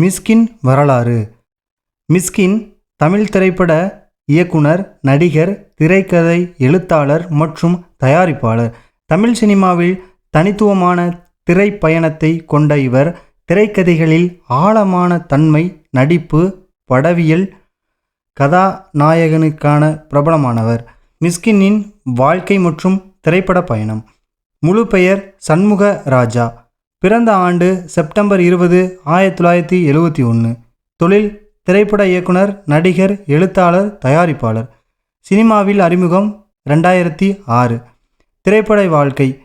மிஸ்கின் வரலாறு. மிஸ்கின் தமிழ் திரைப்பட இயக்குனர் நடிகர் திரைக்கதை எழுத்தாளர் மற்றும் தயாரிப்பாளர். தமிழ் சினிமாவில் தனித்துவமான திரைப்பயணத்தை கொண்ட இவர் திரைக்கதைகளில் ஆழமான தன்மை நடிப்பு படவியல் கதாநாயகனுக்கான பிரபலமானவர். மிஸ்கினின் வாழ்க்கை மற்றும் திரைப்பட பயணம். முழு பெயர் சண்முக ராஜா. பிறந்த ஆண்டு செப்டம்பர் இருபது ஆயிரத்தி தொள்ளாயிரத்தி எழுவத்தி ஒன்று தொழில் திரைப்பட இயக்குனர் நடிகர் எழுத்தாளர் தயாரிப்பாளர். சினிமாவில் அறிமுகம் ரெண்டாயிரத்தி ஆறு. திரைப்பட வாழ்க்கை.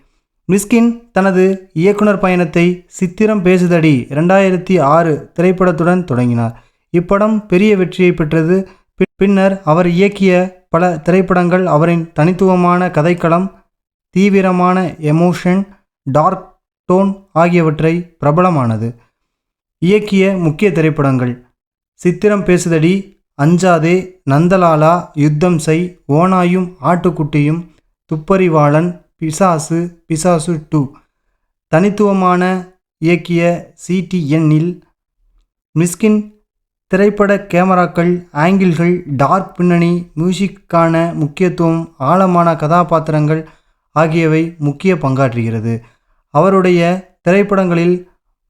மிஸ்கின் தனது இயக்குனர் பயணத்தை சித்திரம் பேசுதடி ரெண்டாயிரத்தி ஆறு திரைப்படத்துடன் தொடங்கினார். இப்படம் பெரிய வெற்றியை பெற்றது. பி- பின்னர் அவர் இயக்கிய பல திரைப்படங்கள் அவரின் தனித்துவமான கதைக்களம் தீவிரமான எமோஷன் டார்க் டோன் ஆகியவற்றை பிரபலமானது. இயக்கிய முக்கிய திரைப்படங்கள். சித்திரம் பேசுதடி அஞ்சாதே நந்தலாலா யுத்தம் செய் ஓனாயும் ஆட்டுக்குட்டியும் துப்பறிவாளன் பிசாசு பிசாசு டூ. தனித்துவமான இயக்கிய சிடிஎன்னில் மிஸ்கின் திரைப்பட கேமராக்கள் ஆங்கிள்கள் டார்க் பின்னணி மியூசிக்கான முக்கியத்துவம் ஆழமான கதாபாத்திரங்கள் ஆகியவை முக்கிய பங்காற்றுகிறது. அவருடைய திரைப்படங்களில்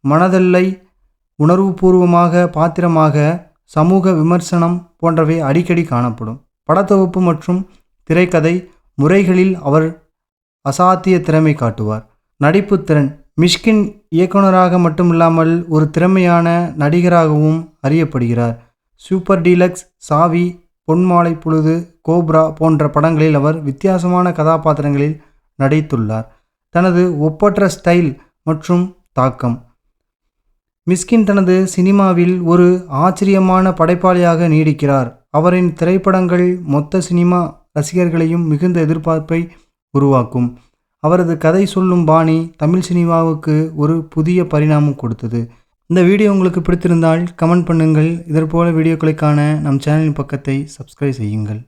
மனதெல்லை உணர்வுபூர்வமாக பாத்திரமாக சமூக விமர்சனம் போன்றவை அடிக்கடி காணப்படும். படத்தொகுப்பு மற்றும் திரைக்கதை முறைகளில் அவர் அசாத்திய திறமை காட்டுவார். நடிப்பு திறன். மிஷ்கின் இயக்குனராக மட்டுமில்லாமல் ஒரு திறமையான நடிகராகவும் அறியப்படுகிறார். சூப்பர் டீலக்ஸ் சாவி பொன்மாலை பொழுது கோப்ரா போன்ற படங்களில் அவர் வித்தியாசமான கதாபாத்திரங்களில் நடித்துள்ளார். தனது ஒப்பற்ற ஸ்டைல் மற்றும் தாக்கம். மிஸ்கின் தனது சினிமாவில் ஒரு ஆச்சரியமான படைப்பாளியாக நீடிக்கிறார். அவரின் திரைப்படங்கள் மொத்த சினிமா ரசிகர்களையும் மிகுந்த எதிர்பார்ப்பை உருவாக்கும். அவரது கதை சொல்லும் பாணி தமிழ் சினிமாவுக்கு ஒரு புதிய பரிணாமம் கொடுத்தது. இந்த வீடியோ உங்களுக்கு பிடித்திருந்தால் கமெண்ட் பண்ணுங்கள். இதற்போல வீடியோக்களுக்கான நம் சேனலின் பக்கத்தை சப்ஸ்கிரைப் செய்யுங்கள்.